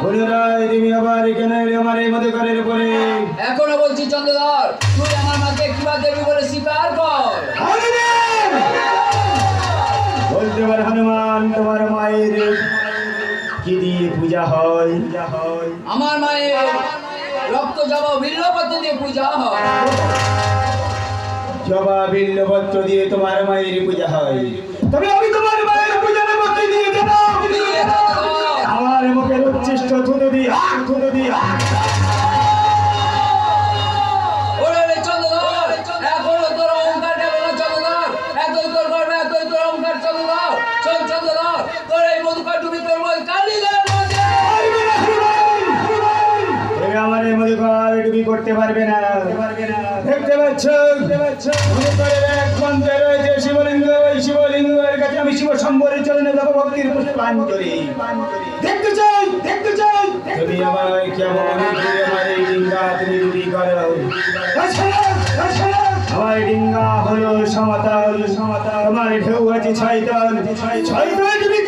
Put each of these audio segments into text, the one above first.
আবার এখানে আমার এই মধুকরের উপরে। এখনও বলছি চন্দ্রধর তুই আমার মাকে কিবা দেবী বলে স্বীকার কর! বলতে পারে হনুমান তোমার মায়ের কি দিয়ে পূজা হয় পূজা হয়? আমার মায়ের রক্ত জবা বিল্লপত্র দিয়ে পূজা হয়। জবা বিল্লপত্র দিয়ে তোমার মায়ের পূজা হয়। তবে আমি করতে পারবে না। দেখতে পাচ্ছ? রয়েছে শিবলিঙ্গ। ওই শিবলিঙ্গের কাছে আমি শিব শম্বরের চরণে দেবো ভক্তির পুষ্পাঞ্জলি দেখতে চাই দেখতে চাই। তুমি আমার কেমন আমার এই ডিঙ্গা তুমি করো তাছাড়া, তাছাড়া, আমার ডিঙ্গা হলো সমতল সমতল আমার ঢেউ আছে তুমি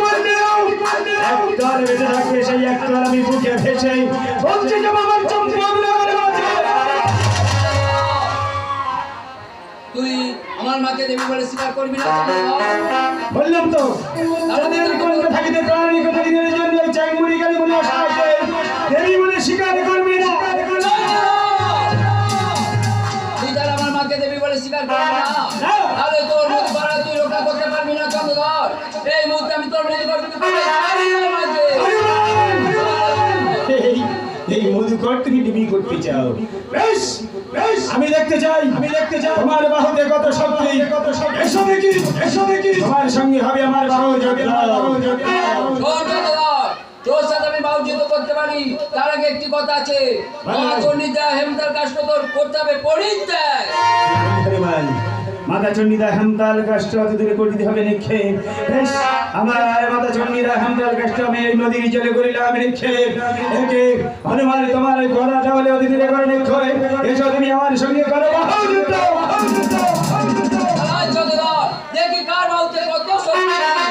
বেঁচে দেবী বলে স্বীকার করবি না? বললাম তো আমাদের কলকে থাকিতে প্রাণী মধুকর তুমি ডিবি করতে চাও? বেশ বেশ। আমি দেখতে চাই। আমি দেখতে চাই। তোমার বাহুতে কত শক্তি? কত শক্তি? এসো দেখি এসো দেখি। তোমার সঙ্গে হবে আমার বাহু যোদ্ধা তোর সাথে আমি বাউজিত করতে পারি। তার আগে একটি কথা আছে। করতে হবে পরিত্যাগ। মাতা চণ্ডীদার হামতাল কাষ্ট করে দিতে হবে নিক্ষেপ আমার আয় মাতা চণ্ডীদার হামতাল কাষ্ট আমি এই নদীর জলে করিলাম নিক্ষেপ ওকে হনুমান তোমার গলা অত দূরে করে নিক্ষেপ এসো তুমি আমার সঙ্গে করো মহাযুদ্ধ মহাযুদ্ধ মহাযুদ্ধ মহাযুদ্ধ মহাযুদ্ধ মহাযুদ্ধ মহাযুদ্ধ